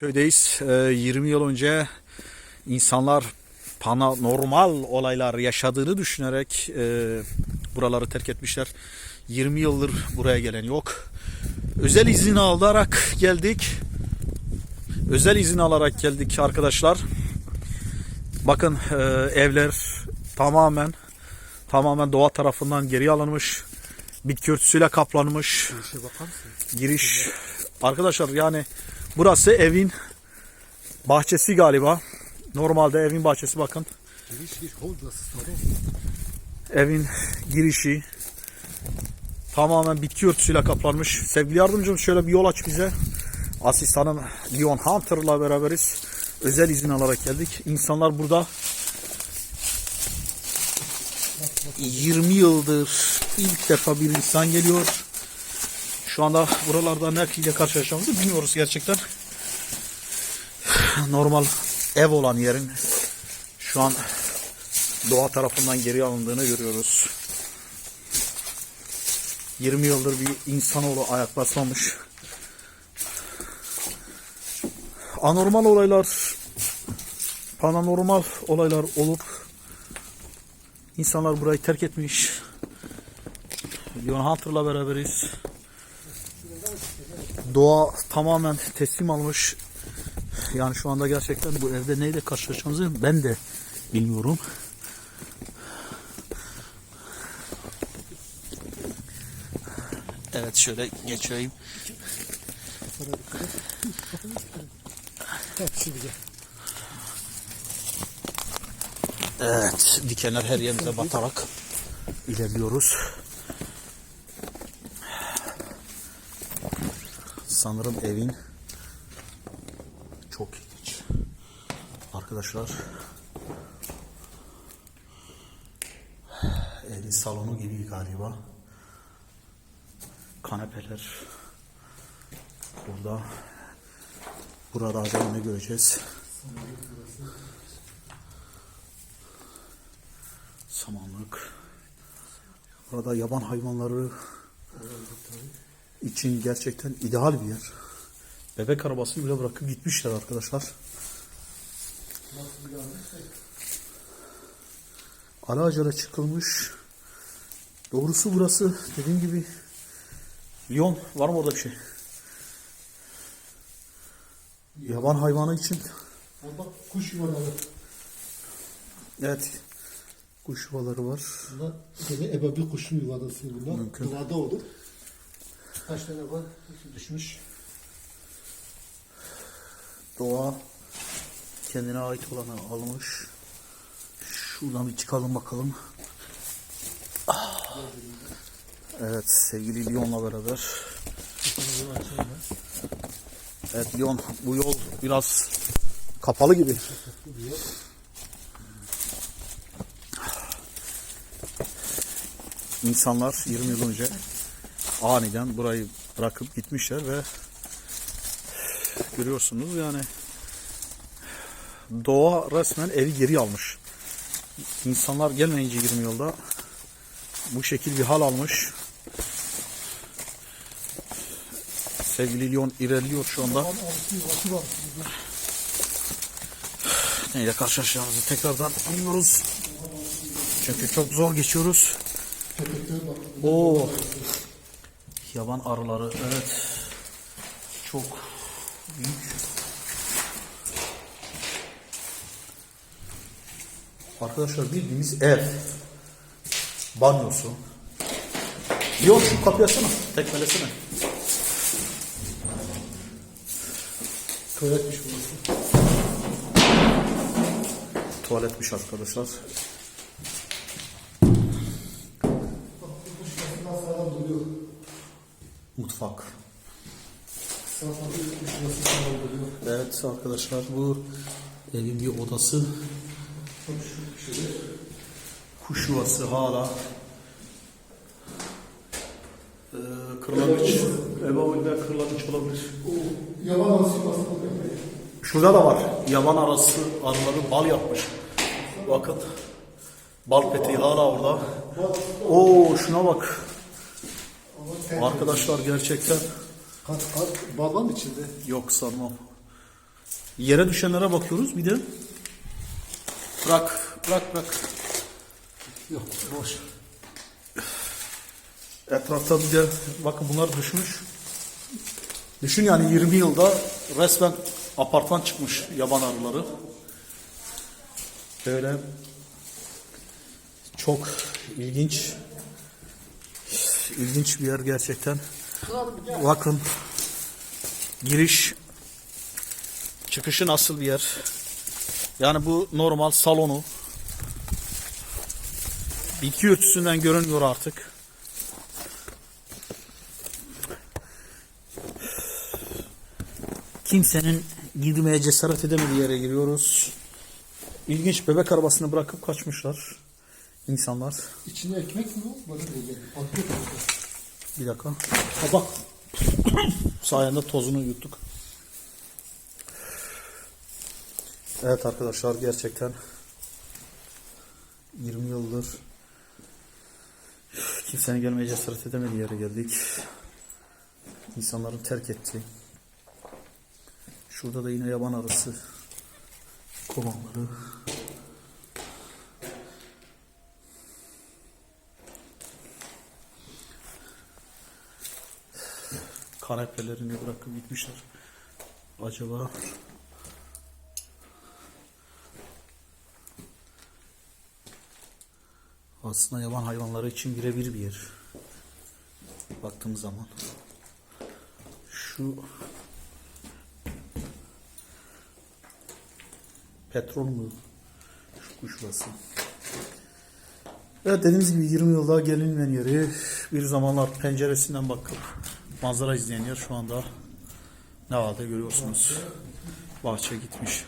Köydeyiz. Ee, 20 yıl önce insanlar paranormal olaylar yaşadığını düşünerek e, buraları terk etmişler. 20 yıldır buraya gelen yok. Özel izin alarak geldik. Özel izin alarak geldik arkadaşlar. Bakın e, evler tamamen tamamen doğa tarafından geri alınmış. Bitki örtüsüyle kaplanmış. İşe bakar mısın? Giriş arkadaşlar yani burası evin bahçesi galiba. Normalde evin bahçesi bakın. Evin girişi tamamen bitki örtüsüyle kaplanmış. Sevgili yardımcım şöyle bir yol aç bize. Asistanım Leon Hunter'la beraberiz. Özel izin alarak geldik. İnsanlar burada 20 yıldır ilk defa bir insan geliyor. Şu anda buralarda nerede karşılaşacağımızı bilmiyoruz gerçekten. Normal ev olan yerin şu an doğa tarafından geri alındığını görüyoruz. 20 yıldır bir insanoğlu ayak basmamış. Anormal olaylar, paranormal olaylar olup insanlar burayı terk etmiş. Leon Hunter'la beraberiz. Doğa tamamen teslim almış. Yani şu anda gerçekten bu evde neyle karşılaşacağımızı ben de bilmiyorum. Evet şöyle geçeyim. Evet dikenler her yerimize batarak ilerliyoruz. Sanırım evin çok ilginç. Arkadaşlar evin salonu gibi galiba. Kanepeler burada. Burada ne göreceğiz? Samanlık. Burada yaban hayvanları için gerçekten ideal bir yer. Bebek arabasını bile bırakıp gitmişler arkadaşlar. Alacala çıkılmış. Doğrusu burası dediğim gibi Lyon var mı orada bir şey? Yaban hayvanı için bak kuş yuvaları. evet kuş yuvaları var. Bunlar gene ebe bir kuşun yuvası bunlar. Mümkün. Doğada olur. Kaç tane var? Düşmüş. Doğa kendine ait olanı almış. Şuradan bir çıkalım bakalım. Evet sevgili Lyon'la beraber. Evet Lyon bu yol biraz kapalı gibi. İnsanlar 20 yıl önce aniden burayı bırakıp gitmişler ve görüyorsunuz yani doğa resmen evi geri almış. İnsanlar gelmeyince 20 yılda bu şekil bir hal almış. Sevgili Lyon ilerliyor şu anda. Neyle karşılaşacağımızı tekrardan bilmiyoruz. Çünkü çok zor geçiyoruz. Oo. Yaban arıları evet. Çok büyük. Arkadaşlar bildiğimiz ev. Banyosu. Yok şu kapıyı açsana. Tekmelesene. Tuvaletmiş burası. Tuvaletmiş arkadaşlar. Mutfak. Evet arkadaşlar bu evin bir odası. Kuş yuvası hala. Ee, kırlangıç. Ebeveynler kırlangıç olabilir. O yaban arası. Şurada da var. Yaban arası arıları bal yapmış. Bakın. Bal peteği hala orada. Oo şuna bak. Arkadaşlar gerçekten Kat kat bal var mı içinde? yok sanmam. Yere düşenlere bakıyoruz bir de. Bırak, bırak, bırak. Yok boş. Etrafta bir de bakın bunlar düşmüş. Düşün yani 20 yılda resmen apartman çıkmış yaban arıları. Böyle çok ilginç ilginç bir yer gerçekten. Bakın giriş çıkışı nasıl bir yer. Yani bu normal salonu. Bitki örtüsünden görünmüyor artık. Kimsenin girmeye cesaret edemediği yere giriyoruz. İlginç bebek arabasını bırakıp kaçmışlar insanlar. İçine ekmek mi bu? Bana değil. Patlıyor. Bir dakika. Ha bak. Sayende tozunu yuttuk. Evet arkadaşlar gerçekten 20 yıldır kimsenin gelmeye cesaret edemediği yere geldik. İnsanların terk ettiği. Şurada da yine yaban arısı kovanları. Kanepelerini bırakıp gitmişler. Acaba aslında yaban hayvanları için birebir bir yer. Baktığımız zaman şu petrol mü? Şu kuş yuvası. Evet dediğimiz gibi 20 yılda gelinmeyen yeri bir zamanlar penceresinden bakıp manzara izleyen yer şu anda ne halde görüyorsunuz. Bahçe gitmiş.